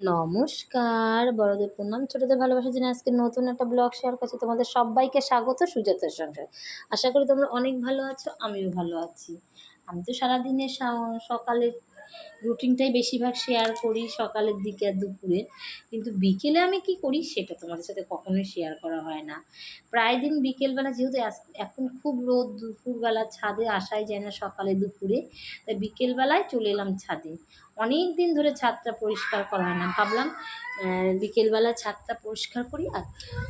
নমস্কার, বড়দের প্রণাম, ছোটদের ভালোবাসার জন্য আজকে নতুন একটা ব্লগ শেয়ার করছি। তোমাদের সবাইকে স্বাগত সুজাতার সংসার। আশা করি তোমরা অনেক ভালো আছো, আমিও ভালো আছি। আমি তো সারাদিনে সকালের রুটিনটাই বেশিরভাগ শেয়ার করি সকালের দিকে আর দুপুরে কিন্তু বিকেলে আমি কি করি সেটা তোমাদের সাথে কখনোই শেয়ার করা হয় না। প্রায় দিন বিকেলবেলা যেহেতু এখন খুব রোদ দুপুরবেলা ছাদে আসাই যায় না সকালে দুপুরে। তাই বিকেলবেলায় চলে এলাম ছাদে। অনেক দিন ধরে ছাদটা পরিষ্কার করা হয় না। ভাবলাম বিকেলবেলা ছাদটা পরিষ্কার করি আর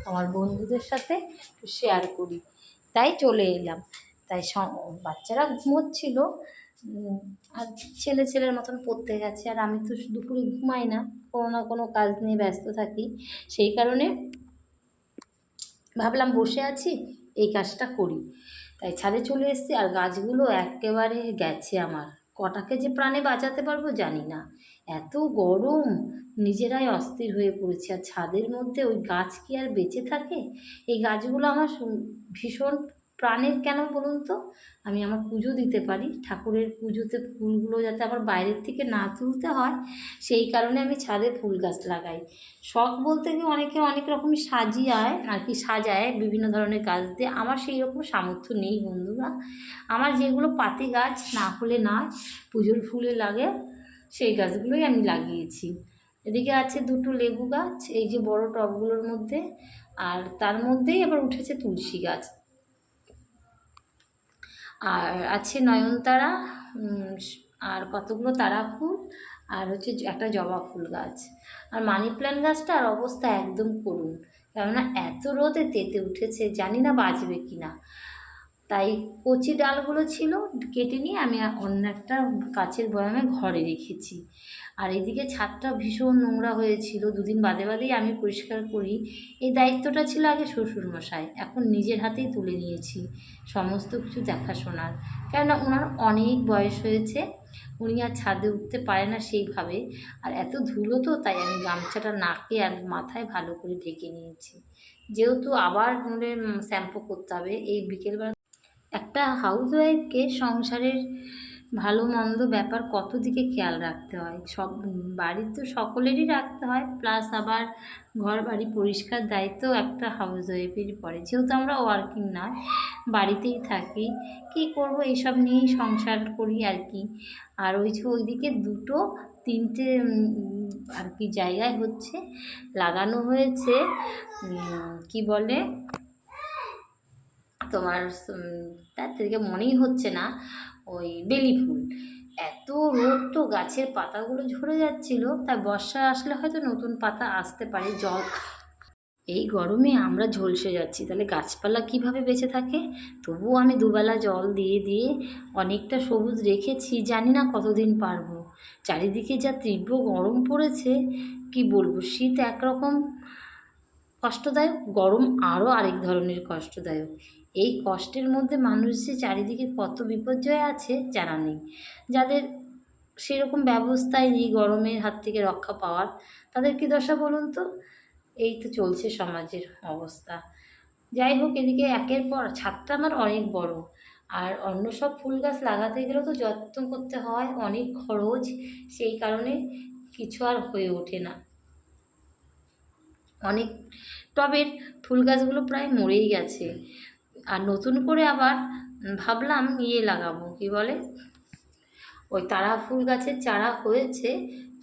আমার বন্ধুদের সাথে একটু শেয়ার করি। তাই চলে এলাম। তাই বাচ্চারা ঘুমোচ্ছিল। আর ছেলে ছেলের মতন পড়তে গেছে আর আমি তো দুপুরে ঘুমাই না, কোনো না কোনো কাজ নিয়ে ব্যস্ত থাকি। সেই কারণে ভাবলাম বসে আছি, এই কাজটা করি। তাই ছাদে চলে এসেছি আর গাছগুলো একেবারে গেছে আমার। কটাকে যে প্রাণে বাঁচাতে পারব জানি না। এত গরম, নিজেরাই অস্থির হয়ে পড়েছে। আর ছাদের মধ্যে ওই গাছ কি আর বেঁচে থাকে? এই গাছগুলো আমার ভীষণ প্রাণের কেন বলুন তো? আমি আমার পুজো দিতে পারি, ঠাকুরের পুজোতে ফুলগুলো যাতে আমার বাইরের থেকে না তুলতে হয়, সেই কারণে আমি ছাদে ফুল গাছ লাগাই। শখ বলতে গিয়ে অনেকে অনেক রকম সাজিয়ে আর কি সাজায়, বিভিন্ন ধরনের গাছ দিয়ে। আমার সেই রকম সামর্থ্য নেই বন্ধুরা। আমার যেগুলো পাতি গাছ না হলে নয়, পুজোর ফুলে লাগে, সেই গাছগুলোই আমি লাগিয়েছি। এদিকে আছে দুটো লেবু গাছ, এই যে বড় টবগুলোর মধ্যে, আর তার মধ্যেই আবার উঠেছে তুলসী গাছ। আর আছে নয়নতারা আর কতগুলো তারা ফুল, আর হচ্ছে একটা জবা ফুল গাছ। আর মানি প্ল্যান্ট গাছটার অবস্থা একদম করুন কেননা এত রোদে তেতে উঠেছে, জানি না বাঁচবে কি না তাই কচি ডালগুলো ছিল, কেটে নিয়ে আমি অন্য একটা কাছের বয়ামে ঘরে রেখেছি। আর এদিকে ছাদটা ভীষণ নোংরা হয়েছিল, দুদিন বাদে বাদেই আমি পরিষ্কার করি। এই দায়িত্বটা ছিল আগে শ্বশুরমশাই, এখন নিজের হাতেই তুলে নিয়েছি সমস্ত কিছু দেখাশোনার। কেননা ওনার অনেক বয়স হয়েছে, উনি আর ছাদে উঠতে পারে না সেইভাবে। আর এত ধুলো তো, তাই আমি গামছাটা নাকে আর মাথায় ভালো করে ঢেকে নিয়েছি। যেহেতু আবার শ্যাম্পু করতে হবে, এই বিকেলবেলা একটা হাউস ওয়াইফকে সংসারের ভালো মন্দ ব্যাপার কত দিকে খেয়াল রাখতে হয়? সব, বাড়ির তো সকলেরই রাখতে হয় প্লাস আবার ঘর বাড়ি পরিষ্কার দায়িত্ব একটা হাউস ওয়াইফেরই পড়ে। যেহেতু আমরা ওয়ার্কিং নয় বাড়িতেই থাকি, কি করব? এইসব নিয়েই সংসার করি আর কি। আর ওই যে ওইদিকে দুটো, তিনটে আর কি জায়গায় হচ্ছে, লাগানো হয়েছে কি বলে? তোমার তার থেকে মনেই হচ্ছে না ওই বেলি ফুল। এত রোদ তো গাছের পাতাগুলো ঝরে যাচ্ছিল, তাই বর্ষা আসলে হয়তো নতুন পাতা আসতে পারে, জল এই গরমে আমরা ঝলসে যাচ্ছি, তাহলে গাছপালা কীভাবে বেঁচে থাকে? তবুও আমি দুবেলা জল দিয়ে দিয়ে অনেকটা সবুজ রেখেছি, জানি না কতদিন পারব। চারিদিকে যা তীব্র গরম পড়েছে, কি বলব, শীত একরকম কষ্টদায়ক, গরম আরও আরেক ধরনের কষ্টদায়ক। এই কষ্টের মধ্যে মানুষ যে চারিদিকে কত বিপর্যয় আছে জানা নেই। যাদের সেরকম ব্যবস্থাই নেই গরমের হাত থেকে রক্ষা পাওয়ার, তাদের কী দশা বলুন তো? এই তো চলছে সমাজের অবস্থা। যাই হোক, এদিকে একের পর ছাদটা আমার অনেক বড়। আর অন্য সব ফুল গাছ লাগাতে গেলেও তো যত্ন করতে হয়, অনেক খরচ, সেই কারণে কিছু আর হয়ে ওঠে না। অনেক টবের ফুল গাছগুলো প্রায় মরেই গেছে। আর নতুন করে আবার ভাবলাম ইয়ে লাগাবো, কি বলে? ওই তারা ফুল গাছের চারা হয়েছে,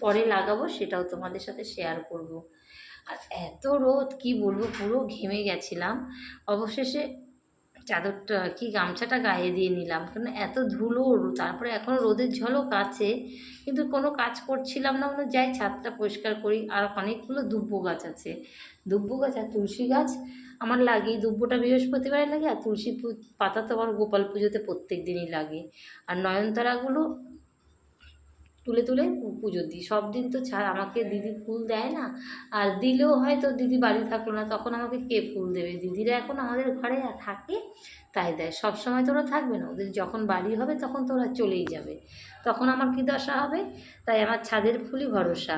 পরে লাগাবো, সেটাও তোমাদের সাথে শেয়ার করব। আর এত রোদ, কি বলব, পুরো ঘেমে গেছিলাম। অবশেষে চাদরটা, কি গামছাটা গায়ে দিয়ে নিলাম কারণ এত ধুলো, তারপরে এখনও রোদের ঝলক আছে, কিন্তু কোনো কাজ করছিলাম না মানে যাই ছাদটা পরিষ্কার করি, আর অনেকগুলো দুব্ব গাছ আছে। দুব্ব গাছ আর তুলসী গাছ আমার লাগে দুব্বটা বৃহস্পতিবারে লাগে আর তুলসী পাতা তো আমার গোপাল পুজোতে প্রত্যেক দিনই লাগে। আর নয়নতারাগুলো তুলে তুলে পুজো দিই। সব দিন তো ছাড়, আমাকে দিদি ফুল দেয় না, আর দিলেও হয়তো দিদি বাড়ি থাকল না, তখন আমাকে কে ফুল দেবে? দিদিরা এখন আমাদের ঘরে থাকে, তাই দেয়। সব সময় তো ওরা থাকবে না, ওদের যখন বাড়ি হবে তখন তো ওরা চলেই যাবে। তখন আমার কী দশা হবে? তাই আমার ছাদের ফুলই ভরসা।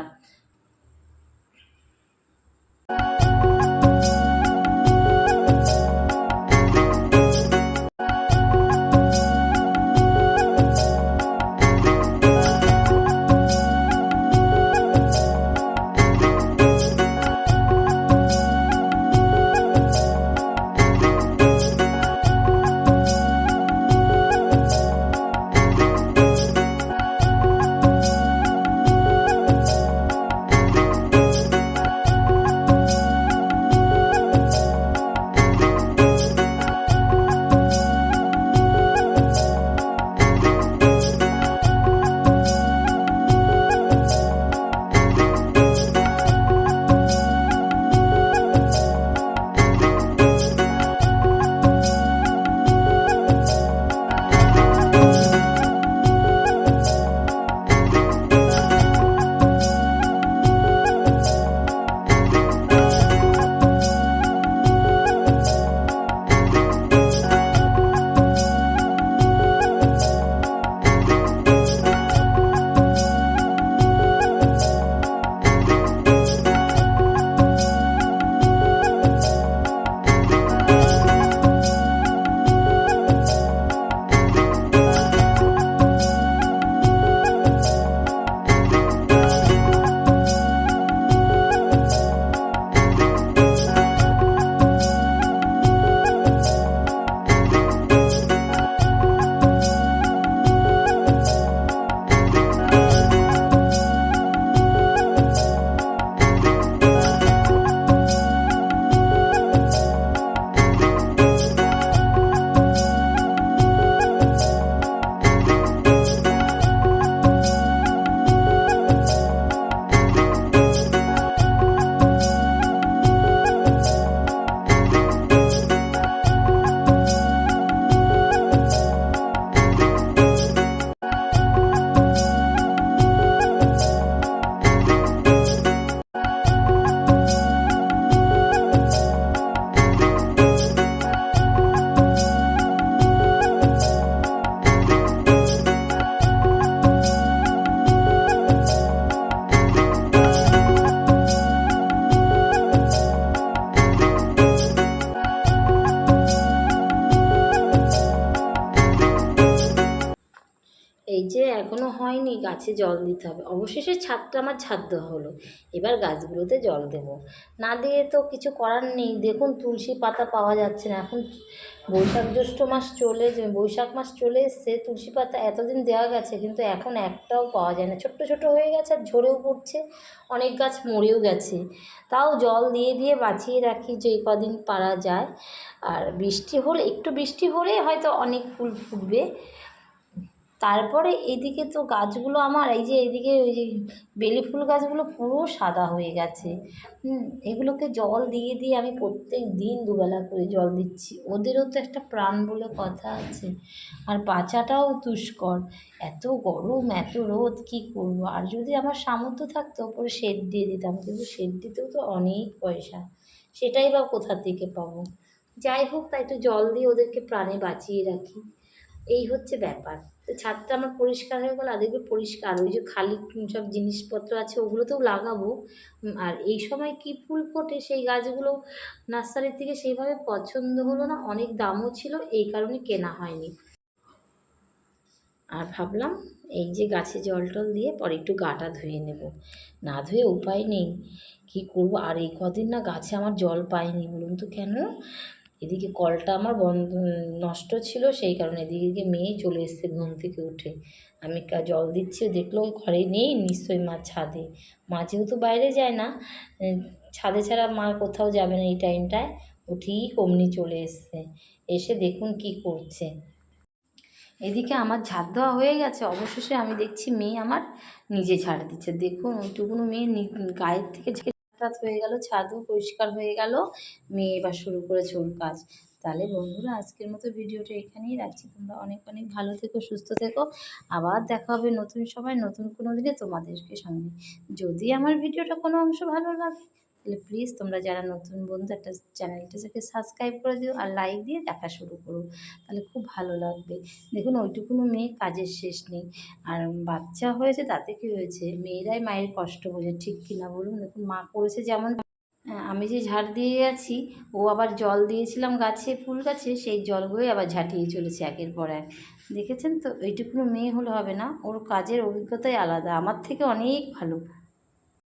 গাছে জল দিতে হবে। অবশেষে ছাদটা আমার ছাদ দেওয়া হলো। এবার গাছগুলোতে জল দেব। না দিয়ে তো কিছু করার নেই। দেখুন তুলসী পাতা পাওয়া যাচ্ছে না। এখন বৈশাখ জ্যৈষ্ঠ মাস চলে বৈশাখ মাস চলে এসছে। তুলসী পাতা এতদিন দেওয়া গেছে, কিন্তু এখন একটাও পাওয়া যায় না। ছোট্ট ছোট হয়ে গেছে আর ঝরেও পড়ছে। অনেক গাছ মরেও গেছে। তাও জল দিয়ে দিয়ে বাঁচিয়ে রাখি যে কদিন পারা যায়। আর বৃষ্টি হলে, একটু বৃষ্টি হলে হয়তো অনেক ফুল ফুটবে। তারপরে এদিকে তো গাছগুলো আমার, এই যে এদিকে ওই যে বেলি ফুল গাছগুলো পুরো সাদা হয়ে গেছে। এগুলোকে জল দিয়ে দিয়ে আমি প্রত্যেক দিন দুবেলা করে জল দিচ্ছি। ওদেরও তো একটা প্রাণ বলে কথা আছে। আর বাঁচাটাও দুষ্কর। এত গরম, এত রোদ, কী করব? আর যদি আমার সামর্থ্য থাকতো, ওপরে শেড দিয়ে দিতাম। কিন্তু শেড দিতেও তো অনেক পয়সা। সেটাই বা কোথা থেকে পাবো? যাই হোক, তাই একটু জল দিয়ে ওদেরকে প্রাণে বাঁচিয়ে রাখি। এই হচ্ছে ব্যাপার। তো ছাদটা আমার পরিষ্কার হয়ে গেল আর দেখবে পরিষ্কার? ওই যে খালি সব জিনিসপত্র আছে, ওগুলোতেও লাগাবো। আর এই সময় কি ফুল ফোটে, সেই গাছগুলো নার্সারির থেকে সেইভাবে পছন্দ হলো না, অনেক দামও ছিল, এই কারণে কেনা হয়নি। আর ভাবলাম, এই যে গাছে জল টল দিয়ে পরে একটু গাটা ধুয়ে নেব। না ধুয়ে উপায় নেই, কী করব? আর এই কদিন না গাছে আমার জল পাইনি, বলুন তো কেন? এদিকে কলটা আমার বন্ধ, নষ্ট ছিল, সেই কারণে এদিকে মেয়ে চলে এসছে ঘুম থেকে উঠে। আমি জল দিচ্ছি দেখল ঘরে নেই, নিশ্চয়ই মা ছাদে। মা যেহেতু বাইরে যায় না ছাদে ছাড়া মা কোথাও যাবে না এই টাইমটায় ঠিক অমনি চলে এসছে। এসে দেখুন কি করছে। এদিকে আমার ঝাড় দেওয়া হয়ে গেছে, অবশেষে আমি দেখছি মেয়ে আমার নিজে ঝাড় দিচ্ছে। দেখুন, ওইটুকুনো মেয়ে গায়ের থেকে ঝেড়ে হয়ে গেল, ছাদও পরিষ্কার হয়ে গেল। মেয়ে এবার শুরু করেছে ওর কাজ। তাহলে বন্ধুরা, আজকের মতো ভিডিওটা এখানেই রাখছি। তোমরা অনেক অনেক ভালো থেকো, সুস্থ থেকো। আবার দেখা হবে নতুন সময়, নতুন কোনো দিনে তোমাদেরকে সঙ্গে। যদি আমার ভিডিওটা কোনো অংশ ভালো লাগে তাহলে প্লিজ তোমরা যারা নতুন বন্ধু একটা চ্যানেলটাকে সাবস্ক্রাইব করে দিও আর লাইক দিয়ে দেখা শুরু করো। তাহলে খুব ভালো লাগবে। দেখুন ওইটুকুনো মেয়ে কাজের শেষ নেই। আর বাচ্চা হয়েছে তাতে কি হয়েছে? মেয়েরাই মায়ের কষ্ট বোঝে ঠিক কিনা বলুন? দেখুন মা করেছে যেমন হ্যাঁ, আমি যে ঝাড় দিয়ে গেছি ও আবার জল দিয়েছিলাম গাছে ফুল গাছে সেই জলগুলোই আবার ঝাঁটিয়ে চলেছে একের পর এক। দেখেছেন তো? এইটুকুনো মেয়ে হলে হবে না। ওর কাজের অভিজ্ঞতাই আলাদা। আমার থেকে অনেক ভালো।